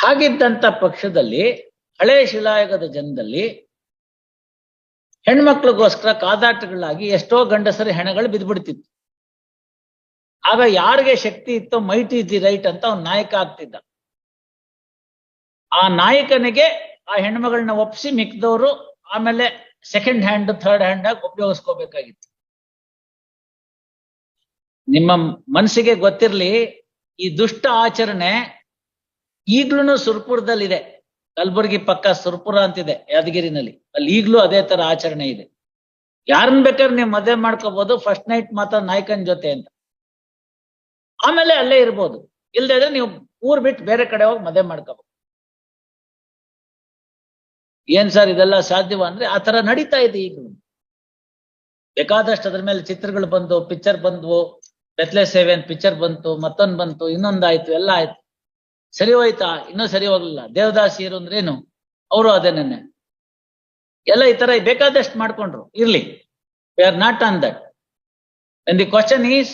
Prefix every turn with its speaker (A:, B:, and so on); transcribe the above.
A: ಹಾಗಿದ್ದಂತ ಪಕ್ಷದಲ್ಲಿ ಹಳೆ ಶಿಲಾಯುಗದ ಜನದಲ್ಲಿ ಹೆಣ್ಮಕ್ಳಿಗೋಸ್ಕರ ಕಾದಾಟಗಳಾಗಿ ಎಷ್ಟೋ ಗಂಡಸರ ಹೆಣಗಳು ಬಿದ್ಬಿಡ್ತಿತ್ತು. ಆಗ ಯಾರಿಗೆ ಶಕ್ತಿ ಇತ್ತೋ, ಮೈಟ್ ಇಸ್ ದಿ ರೈಟ್ ಅಂತ ಅವ್ನು ನಾಯಕ ಆಗ್ತಿದ್ದ. ಆ ನಾಯಕನಿಗೆ ಆ ಹೆಣ್ಮಗಳನ್ನ ಒಪ್ಸಿ ಮಿಕ್ದವರು ಆಮೇಲೆ ಸೆಕೆಂಡ್ ಹ್ಯಾಂಡ್ ಥರ್ಡ್ ಹ್ಯಾಂಡ್ ಆಗಿ ಉಪಯೋಗಿಸ್ಕೋಬೇಕಾಗಿತ್ತು. ನಿಮ್ಮ ಮನಸ್ಸಿಗೆ ಗೊತ್ತಿರಲಿ, ಈ ದುಷ್ಟ ಆಚರಣೆ ಈಗ್ಲೂ ಸುರ್ಪುರದಲ್ಲಿದೆ. ಕಲ್ಬುರ್ಗಿ ಪಕ್ಕ ಸುರ್ಪುರ ಅಂತಿದೆ, ಯಾದಗಿರಿನಲ್ಲಿ. ಅಲ್ಲಿ ಈಗ್ಲೂ ಅದೇ ತರ ಆಚರಣೆ ಇದೆ. ಯಾರನ್ನ ಬೇಕಾದ್ರೆ ನೀವು ಮದುವೆ ಮಾಡ್ಕೋಬಹುದು ಫಸ್ಟ್ ನೈಟ್ ಮಾತ್ರ ನಾಯಕನ ಜೊತೆ ಅಂತ. ಆಮೇಲೆ ಅಲ್ಲೇ ಇರ್ಬೋದು. ಇಲ್ದೇ ಇದ್ರೆ ನೀವು ಊರ್ ಬಿಟ್ಟು ಬೇರೆ ಕಡೆ ಹೋಗಿ ಮದುವೆ ಮಾಡ್ಕೋಬಹುದು ಏನ್ ಸರ್ ಇದೆಲ್ಲ ಸಾಧ್ಯವ ಅಂದ್ರೆ ಆ ತರ ನಡೀತಾ ಇದೆ ಈಗ ಬೇಕಾದಷ್ಟು ಅದ್ರ ಮೇಲೆ ಚಿತ್ರಗಳು ಬಂದು ಪಿಕ್ಚರ್ ಬಂದ್ವು ಬೆತ್ಲೆ ಸೇವೆ ಅಂತ ಪಿಕ್ಚರ್ ಬಂತು, ಮತ್ತೊಂದ್ ಬಂತು, ಇನ್ನೊಂದಾಯ್ತು, ಎಲ್ಲ ಆಯ್ತು. ಸರಿ ಹೋಯ್ತಾ ಇನ್ನೂ ಸರಿ ಹೋಗ್ಲಿಲ್ಲ ದೇವದಾಸಿಯರು ಅಂದ್ರೇನು ಅವರು ಅದನ್ನೇ ಎಲ್ಲ ಈ ತರ ಬೇಕಾದಷ್ಟು ಮಾಡ್ಕೊಂಡ್ರು. ಇರ್ಲಿ. We are not on that and the question is